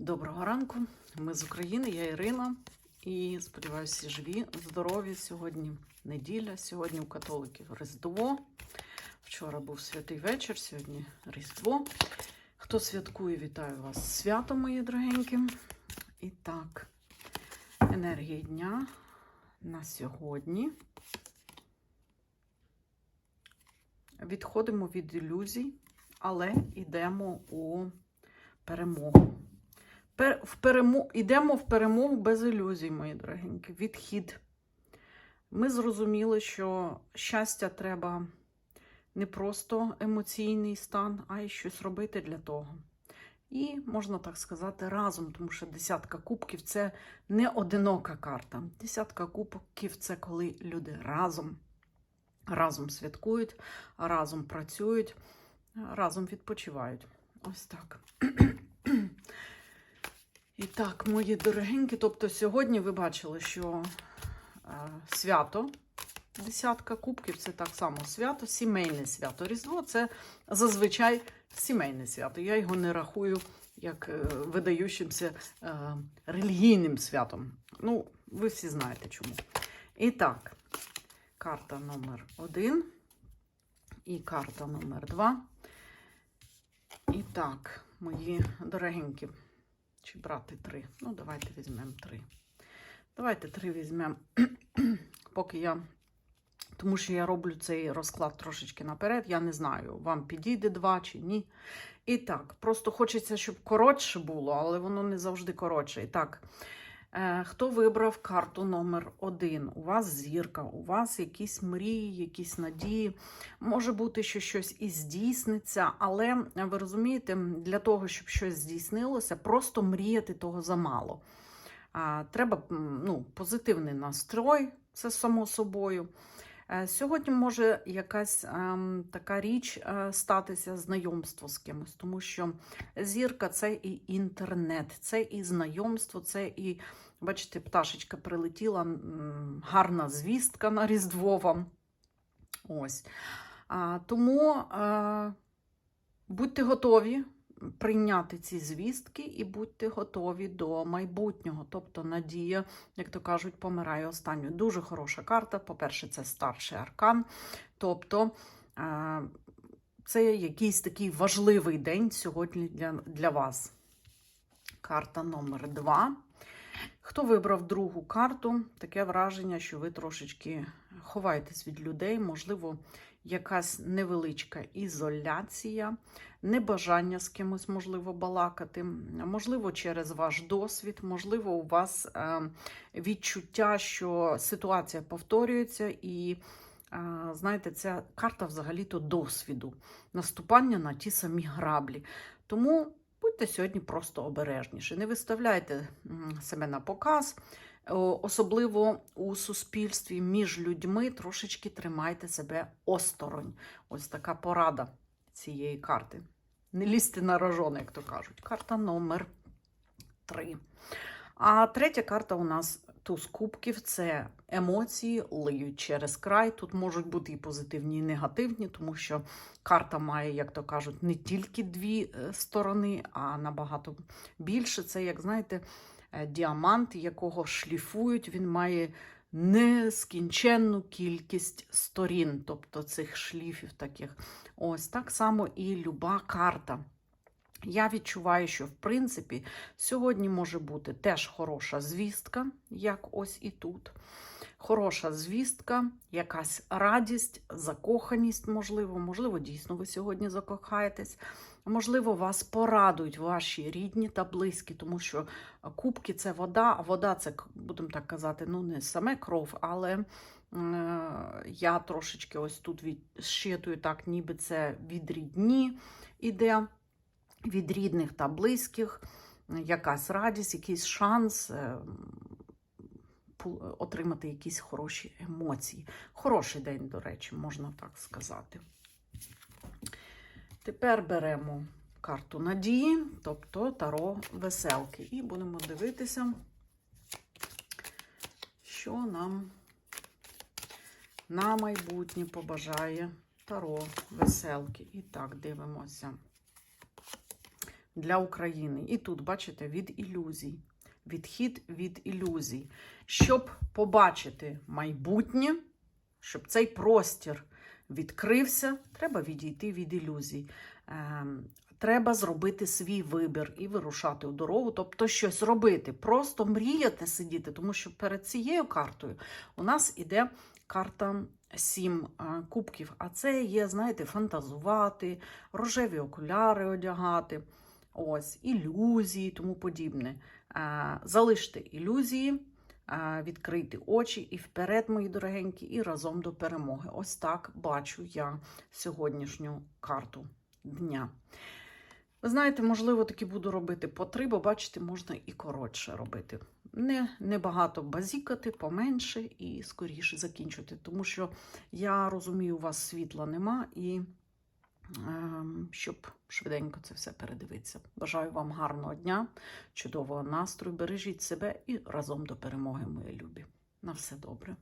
Доброго ранку. Ми з України, я Ірина. І сподіваюся, живі, здорові. Сьогодні неділя, сьогодні у католиків Різдво. Вчора був святий вечір, сьогодні Різдво. Хто святкує, вітаю вас з святом, мої дорогенькі. І так, енергії дня на сьогодні. Відходимо від ілюзій, але йдемо у перемогу. В перемо, йдемо в перемогу без ілюзій, мої дорогенькі. Відхід. Ми зрозуміли, що щастя треба не просто емоційний стан, а й щось робити для того. І, можна так сказати, разом, тому що десятка кубків це не одинока карта. Десятка кубків це коли люди разом, разом святкують, разом працюють, разом відпочивають. Ось так. І так, мої дорогенькі, тобто сьогодні ви бачили, що е, свято, десятка кубків, це так само свято, сімейне свято. Різдво це зазвичай сімейне свято. Я його не рахую як е, видаючимся е, релігійним святом. Ну, ви всі знаєте чому. І так, карта номер один і карта номер два. І так, мої дорогенькі. Чи брати три? Ну, давайте візьмемо три. Давайте три візьмемо, поки я. Тому що я роблю цей розклад трошечки наперед. Я не знаю, вам підійде два чи ні. І так, просто хочеться, щоб коротше було, але воно не завжди коротше. І так, хто вибрав карту номер один? У вас зірка, у вас якісь мрії, якісь надії. Може бути, що щось і здійсниться, але ви розумієте, для того, щоб щось здійснилося, просто мріяти того замало. Треба ну, позитивний настрой, це само собою. Е, Сьогодні може якась ем, така річ е, статися знайомство з кимось, тому що зірка це і інтернет, це і знайомство, це і, бачите, пташечка прилетіла, гарна звістка на Різдво вам. Ось. Тому е, будьте готові прийняти ці звістки і будьте готові до майбутнього. Тобто надія, як то кажуть, помирає останньою. Дуже хороша карта. По-перше, це старший аркан. Тобто е, це якийсь такий важливий день сьогодні для, для вас. Карта номер два. Хто вибрав другу карту, таке враження, що ви трошечки ховаєтесь від людей, можливо, якась невеличка ізоляція, небажання з кимось, можливо, балакати, можливо, через ваш досвід, можливо, у вас е, відчуття, що ситуація повторюється, і, е, знаєте, ця карта взагалі-то досвіду, наступання на ті самі граблі. Тому будьте сьогодні просто обережніші. Не виставляйте себе на показ. О, Особливо у суспільстві між людьми трошечки тримайте себе осторонь. Ось така порада цієї карти. Не лізьте на рожон, як то кажуть. Карта номер 3. А третя карта у нас туз кубків це емоції лиють через край. Тут можуть бути і позитивні, і негативні, тому що карта має, як то кажуть, не тільки дві е, сторони, а набагато більше. Це, як знаєте, е, діамант, якого шліфують, він має нескінченну кількість сторін, тобто цих шліфів таких. Ось так само і люба карта. Я відчуваю, що в принципі сьогодні може бути теж хороша звістка, як ось і тут. Хороша звістка, якась радість, закоханість, можливо, можливо, дійсно ви сьогодні закохаєтесь. Можливо, вас порадують ваші рідні та близькі, тому що кубки це вода, а вода це, будемо так казати, ну не саме кров, але е, я трошечки ось тут відщитую так, ніби це від рідні іде від рідних та близьких, якась радість, якийсь шанс е, пу- отримати якісь хороші емоції. Хороший день, до речі, можна так сказати. Тепер беремо карту надії, тобто таро веселки, і будемо дивитися, що нам на майбутнє побажає таро веселки. І так, дивимося. для України. І тут, бачите, від ілюзій. Відхід від ілюзій. Щоб побачити майбутнє, щоб цей простір відкрився, треба відійти від ілюзій. Ем, Треба зробити свій вибір і вирушати у дорогу, тобто щось робити. Просто мріяти сидіти, тому що перед цією картою у нас іде карта сім е, кубків. А це є, знаєте, фантазувати, рожеві окуляри одягати, ось, ілюзії, тому подібне. Залиште ілюзії, відкрийте очі і вперед, мої дорогенькі, і разом до перемоги. Ось так бачу я сьогоднішню карту дня. Ви знаєте, можливо, таки буду робити по три, бо бачите, можна і коротше робити. Не, не багато базікати, поменше і скоріше закінчити. Тому що я розумію, у вас світла нема і щоб швиденько це все передивитися. Бажаю вам гарного дня, чудового настрою. Бережіть себе і разом до перемоги, мої любі. На все добре.